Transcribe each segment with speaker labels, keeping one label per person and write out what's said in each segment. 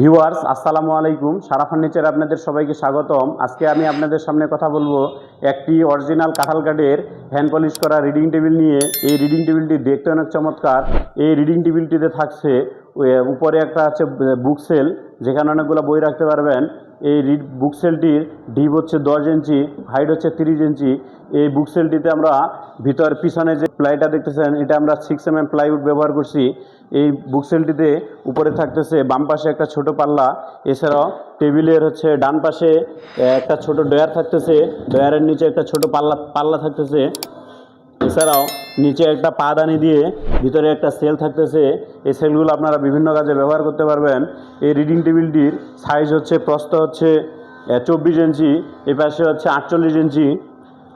Speaker 1: Viewers, আসসালামু আলাইকুম। সারা furniture আপনাদের সবাইকে স্বাগতম। আজকে আমি আপনাদের সামনে কথা বলব একটি অরিজিনাল কাঁঠাল কাঠের হ্যান্ড পলিশ করা রিডিং টেবিল নিয়ে। এই রিডিং টেবিলটি দেখতে অনেক চমৎকার। এই রিডিং টেবিলটিতে থাকছে উপরে একটা আছে বুক সেল যেখানে অনেকগুলো বই রাখতে পারবেন। এই রিড বুক সেলটির ডিপ হচ্ছে দশ ইঞ্চি, হাইট হচ্ছে তিরিশ ইঞ্চি। এই বুক সেলটিতে আমরা ভিতর পিছনে যে প্লাইটা দেখতেছেন, এটা আমরা সিক্স এম এম প্লাইউড ব্যবহার করছি। এই বুক সেলটিতে উপরে থাকতেছে বাম পাশে একটা ছোট পাল্লা। এছাড়াও টেবিলের হচ্ছে ডান পাশে একটা ছোট ডয়ার থাকতেছে। ডয়ারের নিচে একটা ছোট পাল্লা পাল্লা থাকতেছে। এছাড়াও নিচে একটা পাদানি দিয়ে ভিতরে একটা সেল থাকতেছে। এই সেলগুলো আপনারা বিভিন্ন কাজে ব্যবহার করতে পারবেন। এই রিডিং টেবিলটির সাইজ হচ্ছে, প্রস্থ হচ্ছে চব্বিশ ইঞ্চি এ পাশে হচ্ছে আটচল্লিশ ইঞ্চি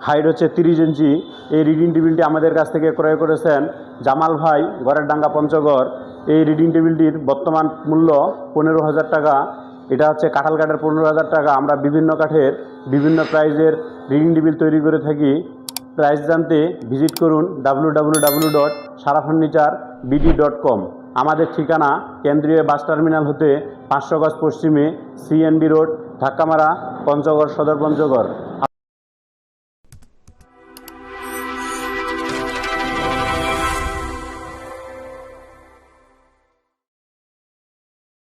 Speaker 1: হাইট হচ্ছে তিরিশ ইঞ্চি। এই রিডিং টেবিলটি আমাদের কাছ থেকে ক্রয় করেছেন জামাল ভাই, ঘরের ডাঙ্গা পঞ্চগড়। এই রিডিং টেবিলটির বর্তমান মূল্য পনেরো হাজার টাকা। এটা হচ্ছে কাঁঠাল কাঠের পনেরো হাজার টাকা। আমরা বিভিন্ন কাঠের বিভিন্ন প্রাইজের রিডিং টেবিল তৈরি করে থাকি। প্রাইস জানতে ভিজিট করুন W dot Sara furniture dot com আমাদের ঠিকানা কেন্দ্রীয় বাস টার্মিনাল হতে পাঁচশো গজ পশ্চিমে সিএনবি রোড ধাক্কামারা পঞ্চগড়, সদর পঞ্চগড়।